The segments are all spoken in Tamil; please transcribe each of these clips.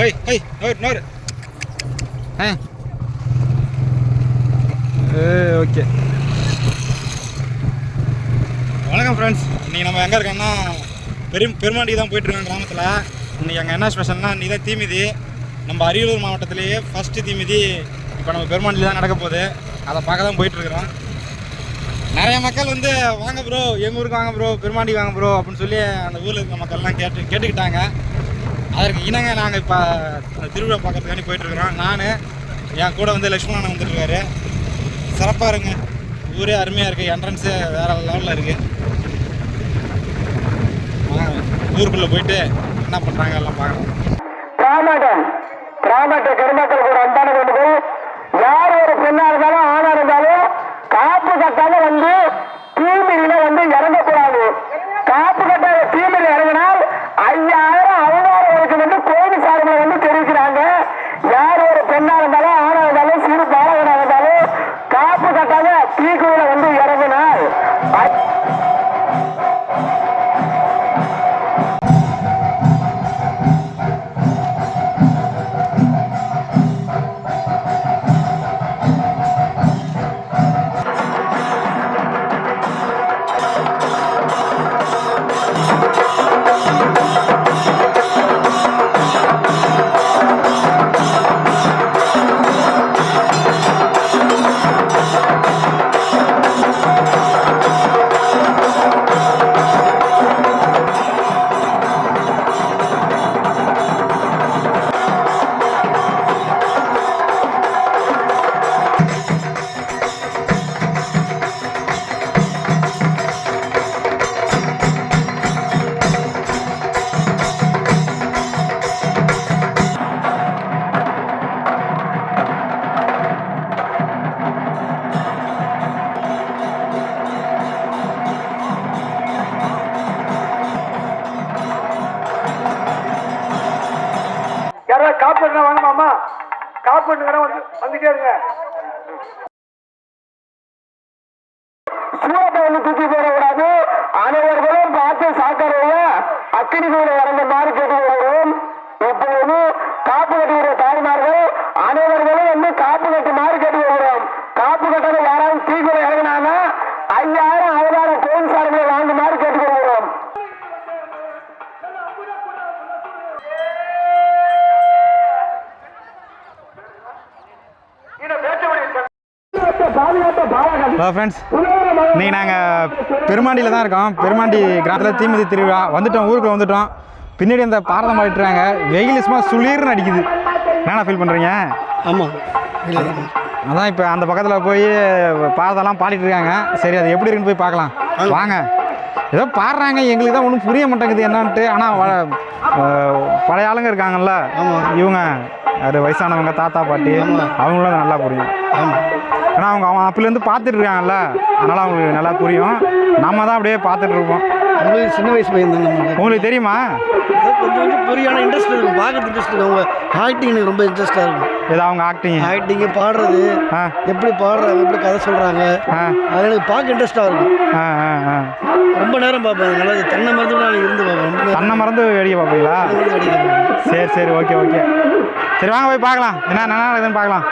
ஹை ஹை நோர் நோர் ஆ ஓகே வணக்கம் ஃப்ரெண்ட்ஸ் இன்றைக்கி நம்ம எங்கே இருக்கோம்னா பெரும் பெருமாண்டி தான் போயிட்டுருக்கோம் கிராமத்தில். இன்றைக்கி அங்கே என்ன ஸ்பெஷல்னா இன்றைக்கி தான் தீமிதி. நம்ம அரியலூர் மாவட்டத்திலேயே ஃபஸ்ட்டு தீமிதி இப்போ நம்ம பெருமாண்டியில் தான் நடக்க போகுது. அதை பார்க்க தான் போயிட்டுருக்குறோம் நிறைய மக்கள் வந்து வாங்க ப்ரோ எங்கள் ஊருக்கு வாங்க ப்ரோ பெருமாண்டி வாங்க ப்ரோ அப்படின்னு சொல்லி அந்த ஊரில் இருக்கிற மக்கள்லாம் கேட்டு கேட்டுக்கிட்டாங்க. அதற்கு இணங்க நாங்கள் இப்போ திருவிழா பார்க்கறதுக்காண்டி போயிட்டுருக்குறோம். நான் என் கூட வந்து லக்ஷ்மணன் வந்துட்டுருக்காரு. சிறப்பாக இருங்க. ஊரே அருமையாக இருக்குது என்ட்ரன்ஸு வேறு லெவலில் இருக்குது ஊருக்குள்ளே போயிட்டு என்ன பண்ணுறாங்க எல்லாம் பார்க்கலாம். கிராமட்டன் கிராமத்தை கூட யாராவது வாங்க மாமா. காப்பீடு வந்து வந்துட்டே இருங்க. சூரத்தை தூக்கி போடக்கூடாது. அனைவர்களும் பார்த்து சாக்கடையில அக்கினி கூட இறந்த மாதிரி கேட்டுக்கொள்கிறோம். இப்பொழுது காப்பு கட்டுகிற தாய்மார்கள் அனைவர்களும் வந்து காப்பு கட்டு ஹலோ ஃப்ரெண்ட்ஸ் இன்றைக்கி நாங்கள் பெருமாண்டியில் தான் இருக்கோம். பெருமாண்டி கிராமத்தில் தீமிதி திருவிழா. வந்துட்டோம் ஊருக்குள்ள வந்துட்டோம். பின்னாடி அந்த பாரதம் பாடிட்டுறாங்க வெயில் சும்மா சுளீர்னு அடிக்குது. என்னண்ணா ஃபீல் பண்ணுறீங்க ஆமாம் அதான் இப்போ அந்த பக்கத்தில் போய் பாரதம்லாம் பாடிட்டு இருக்காங்க சரி அது எப்படி இருக்குன்னு போய் பார்க்கலாம். வாங்க. ஏதோ பாடுறாங்க. எங்களுக்கு தான் ஒன்றும் புரிய மாட்டேங்குது என்னன்ட்டு. ஆனால் பழைய ஆளுங்க இருக்காங்கல்ல. இவங்க அது வயசானவங்க தாத்தா பாட்டி. அவங்களும் நல்லா புரியும். ஆமாம் ஏன்னா அவங்க அவன் அப்போலேருந்து பார்த்துட்டு இருக்காங்கல்ல அதனால் அவங்களுக்கு நல்லா புரியும். நம்ம தான் அப்படியே பார்த்துட்டு இருப்போம் உங்களுக்கு சின்ன வயசு பையன் உங்களுக்கு? தெரியுமா? கொஞ்சம் கொஞ்சம் புரியான இன்ட்ரெஸ்ட் இருக்கும் பார்க்கறது இன்ட்ரெஸ்ட் இருக்கும் அவங்க ஆக்டிங் எனக்கு ரொம்ப இன்ட்ரெஸ்ட்டாக இருக்கும் ஏதோ அவங்க ஆக்டிங் ஆக்டிங்கு பாடுறது. எப்படி பாடுறாங்க எப்படி கதை சொல்கிறாங்க அது எனக்கு பார்க்க இன்ட்ரெஸ்ட்டாக இருக்கும் ரொம்ப நேரம் பார்ப்பேன். நல்லா தென்னை மருந்து நான் இருந்து பார்ப்பேன். தன்னை மறந்து வேடிக்கை பார்ப்பீங்களா? சரி சரி. Okay okay. சரி வாங்க போய் பார்க்கலாம். என்ன என்ன நடக்குதுன்னு பார்க்கலாம்.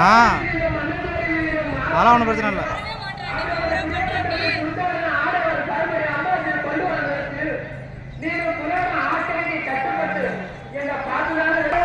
ஆ. அதெல்லாம் ஒன்றும் பிரச்சனை இல்லை. உங்ககிட்ட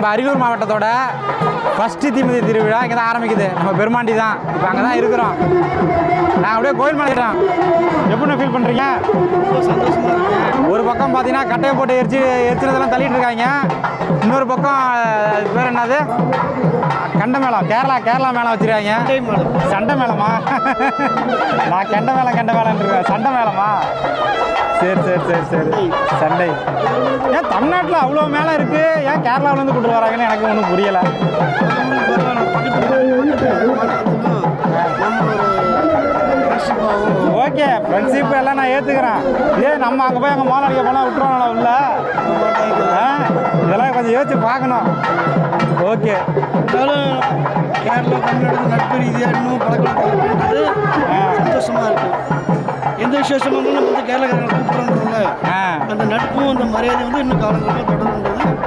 நம்ம அரியலூர் மாவட்டத்தோட ஃபஸ்ட்டு தீமிதி திருவிழா இங்கே தான் ஆரம்பிக்குது. நம்ம பெருமாண்டி தான். இப்போ அங்கே தான் இருக்கிறோம். நான் அப்படியே கோயில் மலையிட்டோம் எப்படி ஃபீல் பண்ணுறீங்க ஒரு பக்கம் பார்த்தீங்கன்னா கட்டையை போட்டு எரிச்சு எரிச்சினதெல்லாம் தள்ளிட்டு இருக்காங்க. இன்னொரு பக்கம் பேர் என்னது? கண்ட மேளம். கேரளா கேரளா மேளம் வச்சிருக்காங்க. சண்டை மேளமா? நான் கெண்ட மேளம் கெண்ட மேளம் சண்டை மேளமா? சரி சரி சரி சரி. சண்டை. ஏன் தமிழ்நாட்டில் அவ்வளோ மேலே இருக்குது ஏன் கேரளாவிலேருந்து கூட்டு வராங்கன்னு எனக்கு ஒன்றும் புரியலை. ஓகே ஃப்ரெண்ட்ஷிப் எல்லாம் நான் ஏற்றுக்கிறேன் இதே நம்ம அங்கே போய் அங்கே மாலை அடிக்க போனால் விட்டுருவாங்களா உள்ள? ஆ? இதெல்லாம் கொஞ்சம் யோசிச்சு பார்க்கணும். ஓகே. கேரளா தமிழ்நாடு நட்பு ரீதியாக இன்னும் பழக்கம் சந்தோஷமாக இருக்குது எந்த விசேஷமா இருந்தாலும் நம்ம வந்து கேரளாக்காரங்களை கூப்பிடுறோம்ல அந்த நட்பும் அந்த மரியாதை வந்து இன்னும் காலங்காலமாக தொடருன்றது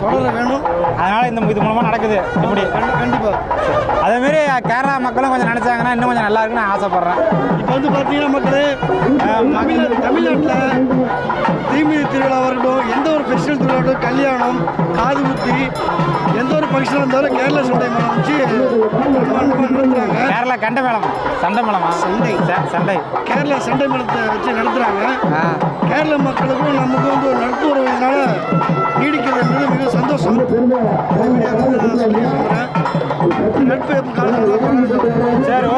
தொடர வேணும். அதனால் இந்த இது மூலமாக நடக்குது. இப்படி. கண்டி- கண்டிப்பா. அதேமாரி கேரளா மக்களும் கொஞ்சம் நினச்சாங்கன்னா இன்னும் கொஞ்சம் நல்லா இருக்குன்னு ஆசைப்பட்றேன். இப்போ வந்து பார்த்தீங்கன்னா மக்களே தமிழ் தமிழ்நாட்டில் தீமிதி திருவிழா இருக்கட்டும் கல்யாணம் காது குத்தி எந்த ஒரு ஃபங்க்ஷனாக இருந்தாலும் கேரளா சண்டை மேளம் வச்சு பிரம்மாண்டமா நடத்துகிறாங்க கேரளா கண்ட மேளமா சண்டை மேளமா? சண்டை. சண்டை. கேரளா சண்டை மேளத்தை வச்சு நடத்துகிறாங்க கேரள மக்களுக்கும் நமக்கும் வந்து ஒரு நட்பு உறவுனால நீடிக்கிறது மிக சந்தோஷம். நட்பு எப்போ காலத்தில் சரி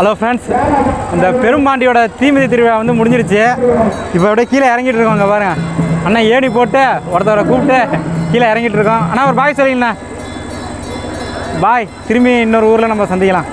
ஹலோ ஃப்ரெண்ட்ஸ் இந்த பெரும்பாண்டியோட தீமிதி திருவிழா வந்து முடிஞ்சிருச்சு. இப்போ அப்படியே கீழே இறங்கிட்டு இருக்கோம் இங்கே பாருங்க. அண்ணா ஏணி போட்டு ஒருத்தவரை கூப்பிட்டு கீழே இறங்கிட்டு இருக்கோம். அண்ணா ஒரு பாய் சொல்லிங்கண்ணா பாய் திரும்பி இன்னொரு ஊரில் நம்ம சந்திக்கலாம்.